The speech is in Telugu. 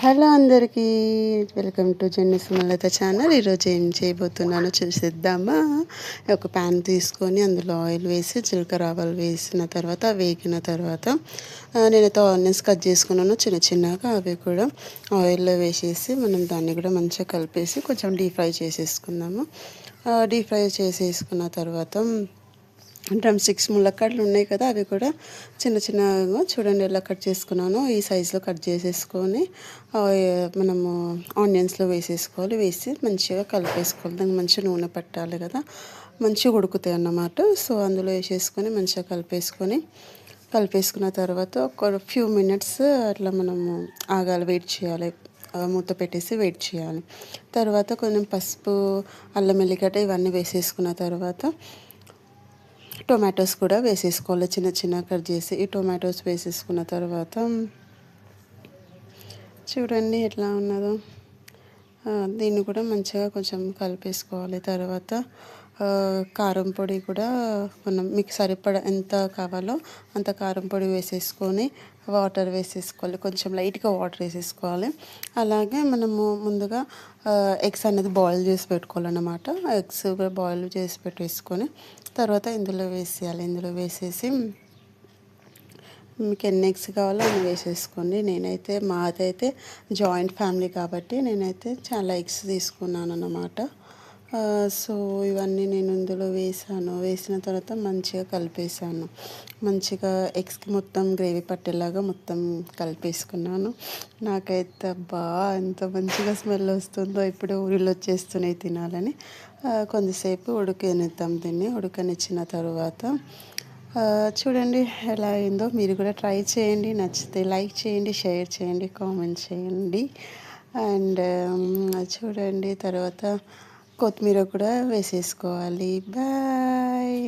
హలో అందరికీ welcome to Jenny Sumalatha channel. ఈరోజు ఏం చేయబోతున్నానో చూసిద్దామా? ఒక ప్యాన్ తీసుకొని అందులో ఆయిల్ వేసి జీలకర్ర ఆవాలు వేసిన తర్వాత వేగిన తర్వాత నేనైతే ఆనియన్స్ కట్ చేసుకున్నాను చిన్న చిన్నగా అవి కూడా ఆయిల్లో వేసేసి మనం దాన్ని కూడా మంచిగా కలిపేసి కొంచెం డీప్ ఫ్రై చేసేసుకుందాము. డీప్ ఫ్రై చేసేసుకున్న తర్వాత డ్రమ్ స్టిక్స్ ముళ్ళక్కడలు ఉన్నాయి కదా అవి కూడా చిన్న చిన్నగా చూడండి ఎలా కట్ చేసుకున్నాను. ఈ సైజులో కట్ చేసేసుకొని మనము ఆనియన్స్లో వేసేసుకోవాలి. వేసి మంచిగా కలిపేసుకోవాలి. దానికి మంచిగా నూనె పట్టాలి కదా. మంచిగా ఉడుకుతాయి అన్నమాట. సో అందులో వేసేసుకొని మంచిగా కలిపేసుకొని కలిపేసుకున్న తర్వాత ఒక ఫ్యూ మినిట్స్ అట్లా మనము ఆగాలి వెయిట్ చేయాలి. మూత పెట్టేసి వెయిట్ చేయాలి. తర్వాత కొంచెం పసుపు అల్లం ఎల్లిగడ్డ ఇవన్నీ వేసేసుకున్న తర్వాత టొమాటోస్ కూడా వేసేసుకోవాలి చిన్న చిన్న కట్ చేసి. ఈ టొమాటోస్ వేసేసుకున్న తర్వాత చూడండి ఎట్లా ఉన్నదో. దీన్ని కూడా మంచిగా కొంచెం కలిపేసుకోవాలి. తర్వాత కారం పొడి కూడా మనం మీకు సరిపడ ఎంత కావాలో అంత కారం పొడి వేసేసుకొని వాటర్ వేసేసుకోవాలి. కొంచెం లైట్గా వాటర్ వేసేసుకోవాలి. అలాగే మనము ముందుగా ఎగ్స్ అనేది బాయిల్ చేసి పెట్టుకోవాలన్నమాట. ఎగ్స్ కూడా బాయిల్ చేసి పెట్టేసుకొని తర్వాత ఇందులో వేసేయాలి. ఇందులో వేసేసి మీకు ఎన్ని ఎగ్స్ కావాలో అన్ని వేసేసుకోండి. నేనైతే మాదైతే జాయింట్ ఫ్యామిలీ కాబట్టి నేనైతే చాలా ఎగ్స్ తీసుకున్నాను అన్నమాట. సో ఇవన్నీ నేను ఇందులో వేసాను. వేసిన తర్వాత మంచిగా కలిపేసాను. మంచిగా ఎగ్స్కి మొత్తం గ్రేవీ పట్టేలాగా మొత్తం కలిపేసుకున్నాను. నాకైతే బా ఎంత మంచిగా స్మెల్ వస్తుందో ఇప్పుడు ఊరిలో వచ్చేస్తున్నాయి తినాలని. కొంతసేపు ఉడకనిద్దాం దీన్ని. ఉడకనిచ్చిన తర్వాత చూడండి ఎలా అయిందో. మీరు కూడా ట్రై చేయండి. నచ్చితే లైక్ చేయండి షేర్ చేయండి కామెంట్ చేయండి. అండ్ చూడండి తర్వాత కొత్తిమీర కూడా వేసేసుకోవాలి. బాయ్.